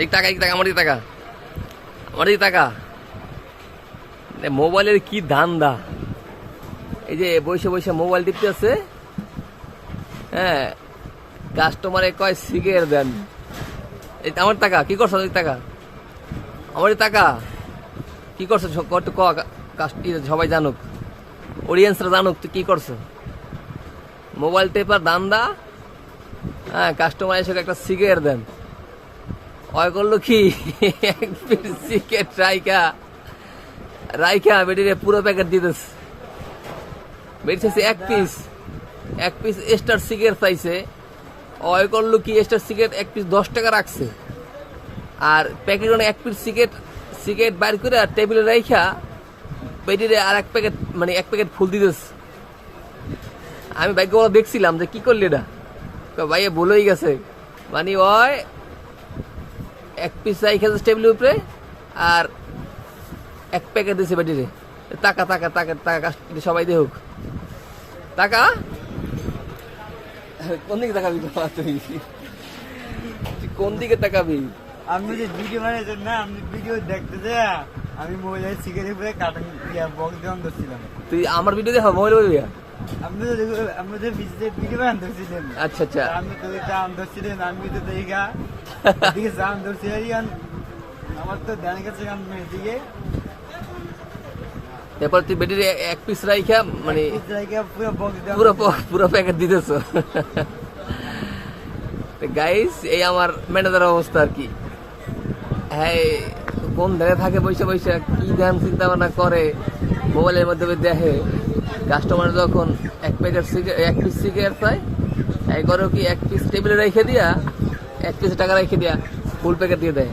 এই টাকা এই টাকা আমার টাকা আমার টাকা মোবাইলের কি ধান্দা। এই যে বসে বসে মোবাইল টিপতে আছে হ্যাঁ কাস্টমারে কয় সিগারেট দেন। এই আমার টাকা কি করছ টাকা আমার টাকা কি করছ? কত ক সবাই জানুক। অডিয়েন্সরা জানুক তুই কি করছ? মোবাইল টেপার দান্দা হ্যাঁ কাস্টমার এসে একটা সিগারেট দেন। অয় করল কি? এক পিস সিগারেট রাইকা রাইকা বেটিরে পুরো প্যাকেট দিতেছে বেটি চাইছে এক পিস এক পিস স্টার সিগারেট চাইছে। অয় করল কি? স্টার সিগারেট এক পিস দশ টাকা রাখছে। আর প্যাকেট এক পিস সিগারেট সিগারেট বাইর করে আর টেবিলে রাইখা বেটিরে আর এক প্যাকেট মানে এক প্যাকেট ফুল দিতেছে আমি ভাগ্য দেখছিলাম যে কি করলি এটা। ভাইয়া বলেই গেছে। মানে ওই এক পিস চাই খেতে টেবিলের উপরে আর এক প্যাকেট দিছে বেটিরে টাকা টাকা টাকা টাকা সবাই দেখুক টাকা? কোন দিকে তাকাবি তুই? কোন দিকে তাকাবি? আপনি যে ভিডিও বানিয়েছেন না আপনি ভিডিও দেখতে যে আমি মোবাইলের সিগারেট উপরে কার্টুন বক্স দিয়ে ধরছিলাম তুই আমার ভিডিও দেখা মোবাইল বলবি? তো ধরছিলেন আচ্ছা আচ্ছা। আপনি তো চান ধরছিলেন আমি তো দেখা এদিকে চান ধরছিলেন আমার তো ধ্যান গেছে আমি এদিকে। এরপর তুই বেটির এক পিস রাইখা মানে পুরো পুরো প্যাকেট দিতেছ। গাইস এই আমার ম্যানেজার অবস্থা আর কি। হ্যাঁ কোন ধারে থাকে বসে বসে কি ধ্যান চিন্তা ভাবনা করে মোবাইলের মাধ্যমে দেখে। কাস্টমার যখন এক প্যাকেট এক পিস সিগারেট পায় এই করো কি এক পিস টেবিলে রেখে দিয়া, এক পিস টাকা রেখে দিয়া ফুল প্যাকেট দিয়ে দেয়।